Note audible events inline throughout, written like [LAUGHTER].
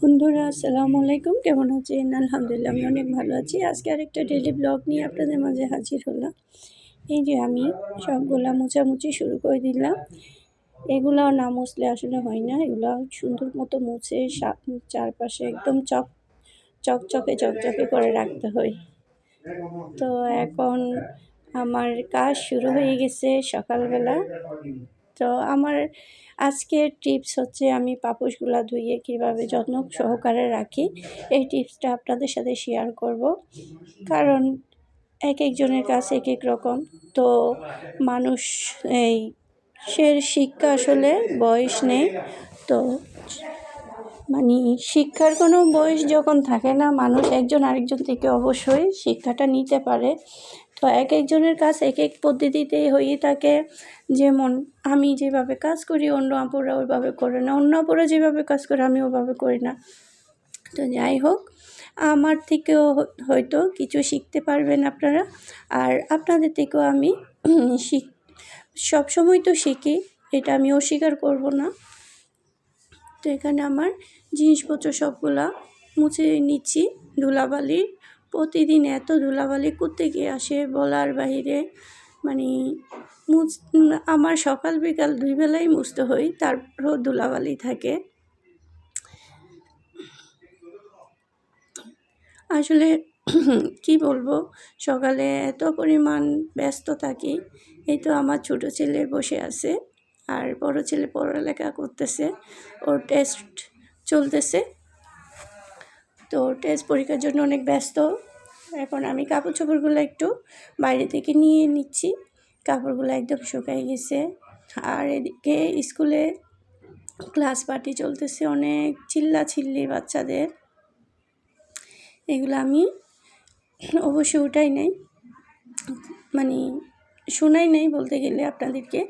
বন্ধুরা, আসসালামু আলাইকুম। কেমন আছেন? আলহামদুলিল্লাহ, আমি অনেক ভালো আছি। আজকে আরেকটা ডেলি ব্লগ নিয়ে আপনাদের মাঝে হাজির হলাম। এই যে আমি সবগুলা মোছামুছি শুরু করে দিলাম। এগুলো না মুছলে আসলে হয় না। এগুলো সুন্দর মতো মুছে চারপাশে একদম চক চকচকে চকচকে করে রাখতে হয়। তো এখন আমার কাজ শুরু হয়ে গেছে সকালবেলা। তো আমার আজকের টিপস হচ্ছে আমি পাপোশগুলা ধুয়ে কীভাবে যত্ন সহকারে রাখি। এই টিপসটা আপনাদের সাথে শেয়ার করব। কারণ এক একজনের কাছে এক এক রকম। তো মানুষ এই সে শিক্ষা আসলে বয়স নেই। তো মানে শিক্ষার কোনো বয়স যখন থাকে না, মানুষ একজন আরেকজন থেকে অবশ্যই শিক্ষাটা নিতে পারে। তো এক একজনের কাজ এক এক পদ্ধতিতে হয়ে থাকে। যেমন আমি যেভাবে কাজ করি, অন্য আপুরা ওইভাবে করে না, অন্য আপুরা যেভাবে কাজ করে, আমি ওভাবে করি না। তো যাই হোক, আমার থেকেও হয়তো কিছু শিখতে পারবেন আপনারা। আর আপনাদের থেকেও আমি [CLEARS THROAT] শিখ, সবসময় তো শিখি, এটা আমি অস্বীকার করব না। তো এখানে আমার জিনিসপত্র সবগুলা মুছে নিচ্ছি ধুলাবালি প্রতিদিন এত ধুলাবালি গিয়ে আসে বলার বাইরে মানে মুছ, আমার সকাল বিকাল দুই বেলাই মুছতে হয়, তারপরও ধুলাবালি থাকে। আসলে কি বলব, সকালে এত পরিমাণ ব্যস্ত থাকি, এই তো আমার ছোট ছেলে বসে আছে, আর বড় ছেলে পড়ালেখা করতেছে, ওর টেস্ট চলতেছে। তো টেস্ট পরীক্ষার জন্য অনেক ব্যস্ত। এখন আমি কাপড় চোপড়গুলো একটু বাইরে থেকে নিয়ে নিচ্ছি। কাপড়গুলো একদম শুকাই গেছে। আর এদিকে স্কুলে ক্লাস পার্টি চলতেছে, অনেক চিল্লা চিল্লি বাচ্চাদের। এগুলো আমি অবশ্য ওটাই নেই। মানে শোনাই নেই বলতে গেলে আপনাদেরকে।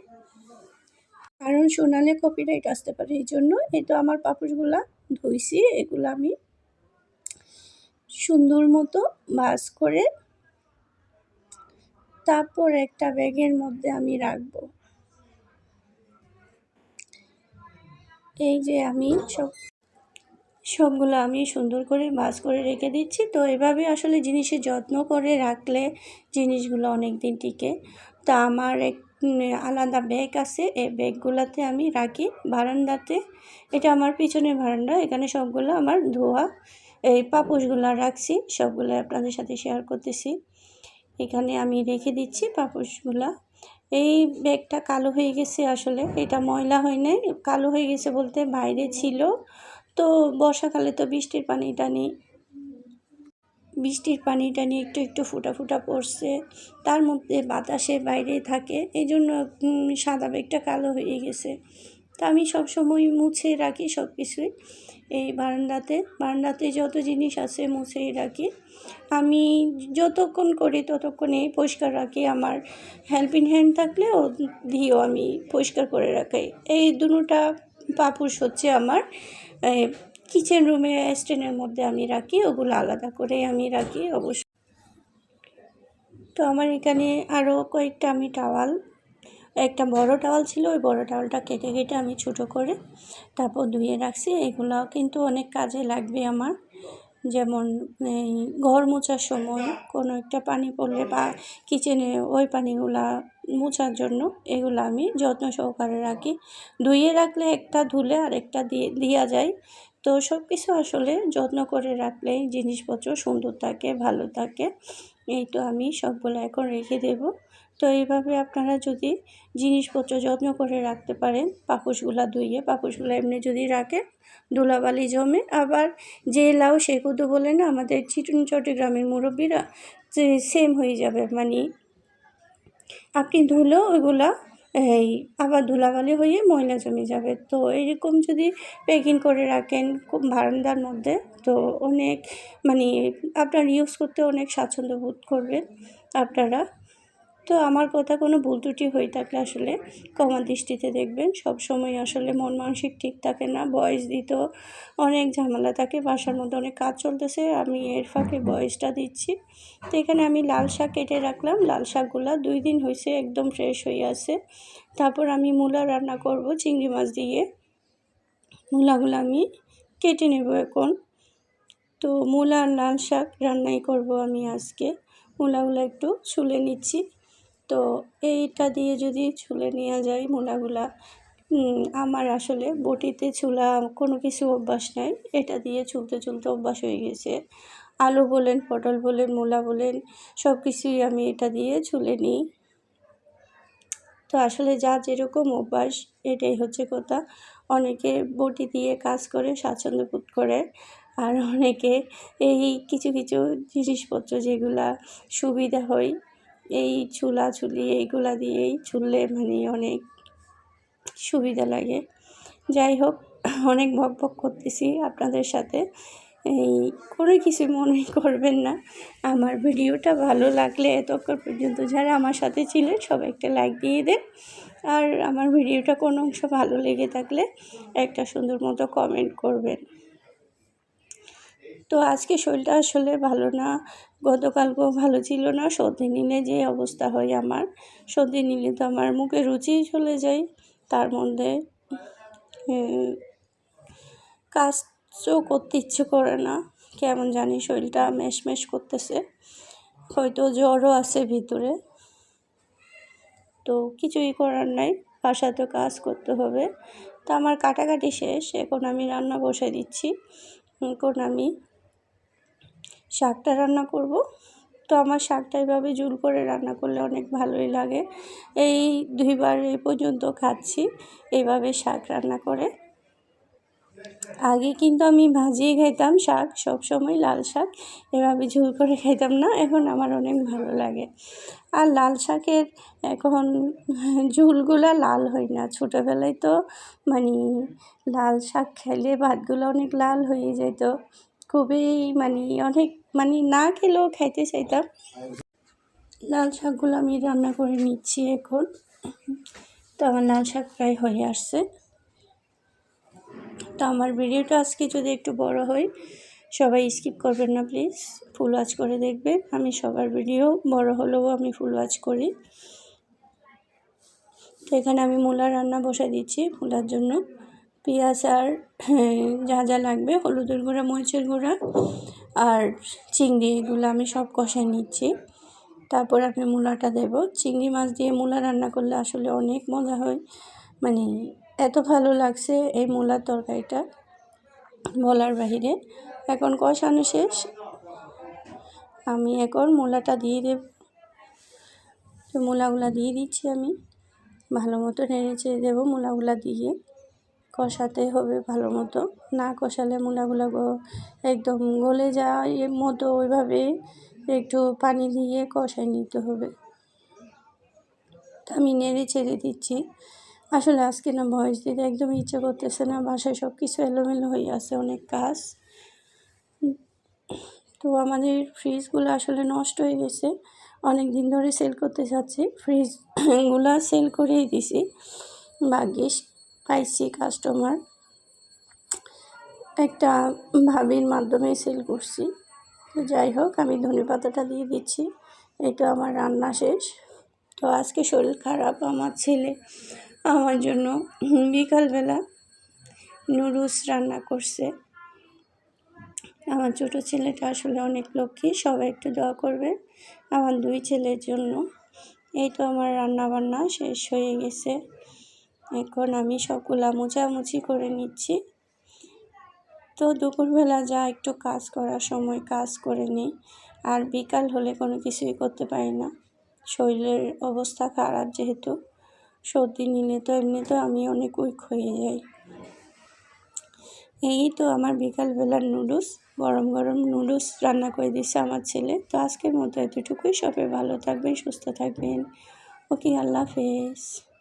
কারণ শোনালে কপিরাইট আসতে পারে, এই জন্য এই তো আমার পাপড়গুলা ধুইছি, এগুলো আমি সুন্দর মতো ভাজ করে তারপর একটা ব্যাগের মধ্যে আমি রাখব। এই যে আমি সব, সবগুলো আমি সুন্দর করে ভাজ করে রেখে দিচ্ছি। তো এভাবে আসলে জিনিসের যত্ন করে রাখলে জিনিসগুলো অনেক দিন টিকে। তা আমার এক আলাদা ব্যাগ আছে। এই ব্যাগগুলোতে আমি রাখি। বারান্দাতে, এটা আমার পিছনের বারান্দা। এখানে সবগুলো আমার ধোয়া। এই পাপোশগুলো রাখছি, সবগুলো আপনাদের সাথে শেয়ার করতেছি। এখানে আমি রেখে দিচ্ছি পাপোশগুলা। এই ব্যাগটা কালো হয়ে গেছে আসলে, এটা ময়লা হয় নাই, কালো হয়ে গেছে বলতে বাইরে ছিল। তো বর্ষাকালে তো বৃষ্টির পানি টানি বৃষ্টির পানি টানি একটু একটু ফুটা ফুটা পড়ছে, তার মধ্যে বাতাসে বাইরে থাকে এই জন্য সাদা ব্যাগটা কালো হয়ে গেছে। তা আমি সবসময় মুছে রাখি সব কিছুই এই বারান্দাতে বারান্দাতে যত জিনিস আছে মুছেই রাখি। আমি যতক্ষণ করি ততক্ষণেই পরিষ্কার রাখি আমার হেল্পিং হ্যান্ড থাকলে ও দিয়েও আমি পরিষ্কার করে রাখি। এই দুটা পাপুস হচ্ছে আমার। কিচেন রুমে স্ট্যান্ডের মধ্যে আমি রাখি, ওগুলো আলাদা করে আমি রাখি অবশ্য তো আমার এখানে আরও কয়েকটা আমি টাওয়াল একটা বড় টাওয়াল ছিল, ওই বড় টাওয়ালটা কেটে কেটে আমি ছোটো করে তারপর ধুয়ে রাখছি। এগুলো কিন্তু অনেক কাজে লাগবে আমার। যেমন এই ঘর মোছার সময় কোনো একটা পানি পড়লে বা কিচেনে ওই পানিগুলা মোছার জন্য এগুলো আমি যত্ন সহকারে রাখি। ধুয়ে রাখলে একটা ধুলে আর একটা দিয়ে দেওয়া যায়। তো সব কিছু আসলে যত্ন করে রাখলেই জিনিসপত্র সুন্দর থাকে, ভালো থাকে। এই তো আমি সবগুলো এখন রেখে দেব। তো এইভাবে আপনারা যদি জিনিসপত্র যত্ন করে রাখতে পারেন, পাপোশগুলা ধুইয়ে, পাপোশগুলো এমনি যদি রাখেন, ধুলাবালি জমে, আবার যে লাউ সে কুদু বলে না, আমাদের চিটুন চট্টগ্রামের মুরব্বীরা সেম হয়ে যাবে। মানে আপনি ধুলেও ওইগুলা, এই আবার ধুলাবালি হয়ে ময়লা জমে যাবে। তো এরকম যদি প্যাকিং করে রাখেন খুব বারান্দার মধ্যে, তো অনেক মানে আপনার ইউজ করতে অনেক স্বাচ্ছন্দ্য বোধ করবেন আপনারা। তো আমার কথা কোনো ভুল ত্রুটি হয়ে থাকলে আসলে। ক্ষমা দৃষ্টিতে দেখবেন। সব সময় আসলে মন মানসিক ঠিক থাকে না। বয়স দিতেও অনেক ঝামেলা থাকে। বাসার মধ্যে অনেক কাজ চলতেছে। আমি এর ফাঁকে বয়সটা দিচ্ছি। তো এখানে আমি লাল শাক কেটে রাখলাম। লাল শাকগুলো দুই দিন হয়েছে একদম ফ্রেশ হয়ে আছে। তারপর আমি মূলা রান্না করব চিংড়ি মাছ দিয়ে। মূলাগুলো আমি কেটে নেব এখন। তো মূলা আর লাল শাক রান্নাই করব আমি আজকে। মূলাগুলো একটু ছুলে নিচ্ছি। তো এইটা দিয়ে যদি ছুলে নেওয়া যায় মূলাগুলা আমার আসলে বটিতে ছুলা কোনো কিছু অভ্যাস নাই। এটা দিয়ে চুলতে চুলতে অভ্যাস হয়ে গেছে। আলু বলেন, পটল বলেন, মূলা বলেন সব কিছুই আমি এটা দিয়ে ছুলে নিই। তো আসলে যা যেরকম অভ্যাস, এটাই হচ্ছে কথা। অনেকে বটি দিয়ে কাজ করে, স্বাচ্ছন্দ্য বোধ করে। আর অনেকে এই কিছু কিছু জিনিসপত্র যেগুলা সুবিধা হয় এই চুলি এইগুলা দিয়েই ছুললে মানে অনেক সুবিধা লাগে। যাই হোক, অনেক বক করতেছি আপনাদের সাথে। এই কোনো কিছু মনে করবেন না। আমার ভিডিওটা ভালো লাগলে এতক্ষণ পর্যন্ত যারা আমার সাথে ছিলেন, সবাই একটা লাইক দিয়ে দেন। আর আমার ভিডিওটা কোনো অংশ ভালো লেগে থাকলে একটা সুন্দর মতো কমেন্ট করবেন। তো আজকে শরীরটা আসলে ভালো না। গতকালকেও ভালো ছিল না। সর্দি নিলে যে অবস্থা হয় আমার সর্দি নিলে তো আমার মুখে রুচি চলে যায়। তার মধ্যে কাজও করতে ইচ্ছে করে না। কেমন জানি শরীরটা মেশমেশ করতেছে। হয়তো জ্বরও আছে ভিতরে। তো কিছুই করার নাই। বাসা তো কাজ করতে হবে। তো আমার কাটাকাটি শেষ। এখন আমি রান্না বসাই দিচ্ছি। এখন আমি শাকটা রান্না করব। তো আমার শাকটা এভাবে জুল করে রান্না করলে অনেক ভালোই লাগে। এই দুইবার এই পর্যন্ত খাচ্ছি এইভাবে শাক রান্না করে। আগে কিন্তু আমি ভাজিয়ে খাইতাম শাক সব সময় লাল শাক, এভাবে ঝুল করে খাইতাম না, এখন আমার অনেক ভালো লাগে। আর লাল শাকের এখন ঝুলগুলা লাল হয় না। ছোটোবেলায় তো মানে লাল শাক খেলে ভাতগুলো অনেক লাল হয়ে যেত খুবই মানে অনেক মানে না খেলেও খাইতে চাইতাম। লাল শাকগুলো আমি রান্না করে নিচ্ছি এখন। তো আমার লাল শাক প্রায় হয়ে আসছে। তো আমার ভিডিওটা আজকে যদি একটু বড় হয় সবাই স্কিপ করবেন না প্লিজ ফুল ওয়াচ করে দেখবেন। আমি সবার ভিডিও বড় হলেও আমি ফুল ওয়াচ করি। তো এখানে আমি মূলা রান্না বসে দিচ্ছি মূলার জন্য। পেঁয়াজ আর হ্যাঁ, যা যা লাগবে। হলুদের গুঁড়া মরিচের গুঁড়া আর চিংড়ি এগুলো আমি সব কষাই নিচ্ছি। তারপর আপনি মূলাটা দেব। চিংড়ি মাছ দিয়ে মূলা রান্না করলে আসলে অনেক মজা হয়। মানে এত ভালো লাগছে এই মূলার তরকারিটা বলার বাহিরে। এখন কষানো শেষ। আমি এখন মূলাটা দিয়ে দেব। তো মূলাগুলা দিয়ে দিচ্ছি আমি। ভালো মতো নেড়ে চেড়ে দেবো মূলাগুলা দিয়ে। কষাতে হবে ভালো মতো। না কষালে মূলাগুলো একদম গলে যায় মতো ওইভাবে একটু পানি দিয়ে কষাই নিতে হবে। আমি নেড়ে ছেড়ে দিচ্ছি। আসলে আজকে না ভয়েস দিতে একদম ইচ্ছে করতেছে না, বাসায় সব কিছু এলোমেলো হয়ে আছে, অনেক কাজ। তো আমাদের ফ্রিজগুলো আসলে নষ্ট হয়ে গেছে। অনেক দিন ধরে সেল করতে চাচ্ছি, ফ্রিজগুলো সেল করেই দিছি। ভাগ্যিস পাইছি কাস্টমার একটা ভাবির মাধ্যমে সেল করছি। তো যাই হোক, আমি ধনে পাতাটা দিয়ে দিচ্ছি। এটা আমার রান্না শেষ। তো আজকে শরীর খারাপ আমার ছেলে। আমার জন্য বিকালবেলা নুডলস রান্না করছে। আমার ছোটো ছেলেটা আসলে অনেক লক্ষ্মী, সবাই একটু দোয়া করবে আমার দুই ছেলের জন্য। এই তো আমার রান্না বান্না শেষ হয়ে গেছে। এখন আমি সবগুলা মোছামুছি করে নিচ্ছি। তো দুপুরবেলা যা একটু কাজ করার সময় কাজ করে নিই। আর বিকাল হলে কোনো কিছুই করতে পারি না। শরীরের অবস্থা খারাপ যেহেতু, সর্দি নিলে তো এমনিতে আমি অনেক উইক হয়ে যাই। এই তো আমার বিকালবেলার নুডলস, গরম গরম নুডলস রান্না করে দিচ্ছে আমার ছেলে। তো আজকের মতো এতটুকুই। সবাই ভালো থাকবেন, সুস্থ থাকবেন। ওকে, আল্লাহ হাফেজ।